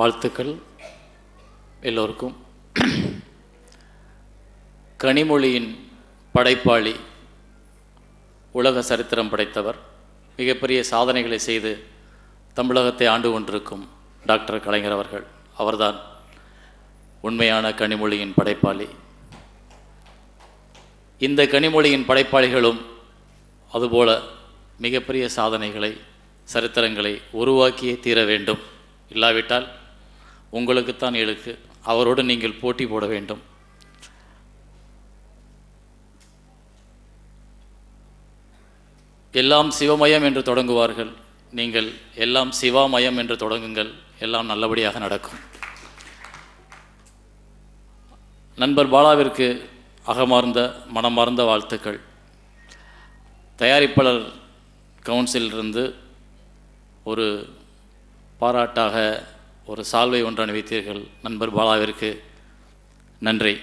வாழ்த்துக்கள் எல்லோருக்கும். கனிமொழியின் படைப்பாளி உலக சரித்திரம் படைத்தவர் மிகப்பெரிய சாதனைகளை செய்து தமிழகத்தை ஆண்டு கொண்டிருக்கும் டாக்டர் கலைஞர் அவர்கள். அவர்தான் உண்மையான கனிமொழியின் படைப்பாளி. இந்த கனிமொழியின் படைப்பாளிகளும் அதுபோல மிகப்பெரிய சாதனைகளை சரித்திரங்களை உருவாக்கியே தீர வேண்டும். இல்லாவிட்டால் உங்களுக்குத்தான் இழுக்கு. அவரோடு நீங்கள் போட்டி போட வேண்டும். எல்லாம் சிவமயம் என்று தொடங்குவார்கள். நீங்கள் எல்லாம் சிவாமயம் என்று தொடங்குங்கள். எல்லாம் நல்லபடியாக நடக்கும். நண்பர் பாலாவிற்கு அகமார்ந்த மனமார்ந்த வாழ்த்துக்கள். தயாரிப்பாளர் கவுன்சிலிருந்து ஒரு பாராட்டாக ஒரு சால்வை ஒன்று அணிவித்தீர்கள் நண்பர் பாலாவிற்கு. நன்றி.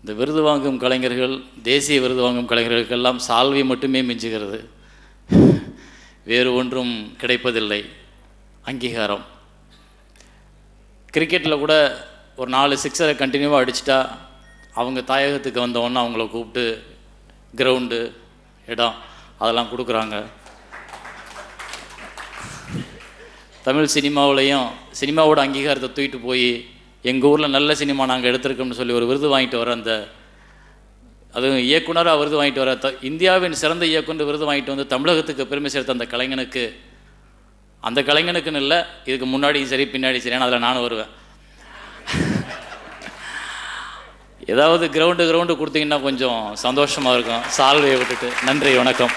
இந்த விருது வாங்கும் கலைஞர்கள் தேசிய விருது வாங்கும் கலைஞர்களுக்கெல்லாம் சால்வை மட்டுமே மிஞ்சுகிறது. வேறு ஒன்றும் கிடைப்பதில்லை. அங்கீகாரம். கிரிக்கெட்டில் கூட ஒரு நாலு சிக்ஸரை கண்டினியூவாக அடிச்சிட்டா அவங்க தாயகத்துக்கு வந்தவொன்னே அவங்கள கூப்பிட்டு கிரவுண்டு இடம் அதெல்லாம் கொடுக்குறாங்க. தமிழ் சினிமாவுலேயும் சினிமாவோட அங்கீகாரத்தை தூக்கிட்டு போய் எங்கள் ஊரில் நல்ல சினிமா நாங்கள் எடுத்திருக்கோம்னு சொல்லி ஒரு விருது வாங்கிட்டு வர அந்த அதுவும் இயக்குனராக விருது வாங்கிட்டு வர த இந்தியாவின் சிறந்த இயக்குனர் விருது வாங்கிட்டு வந்து தமிழகத்துக்கு பெருமை சேர்த்த அந்த கலைஞனுக்கு அந்த கலைஞனுக்குன்னு இல்லை இதுக்கு முன்னாடியும் சரி பின்னாடியும் சரி அதில் நானும் வருவேன். ஏதாவது கிரவுண்டு கிரவுண்டு கொடுத்தீங்கன்னா கொஞ்சம் சந்தோஷமாக இருக்கும். சால்வையை விட்டுட்டு நன்றி வணக்கம்.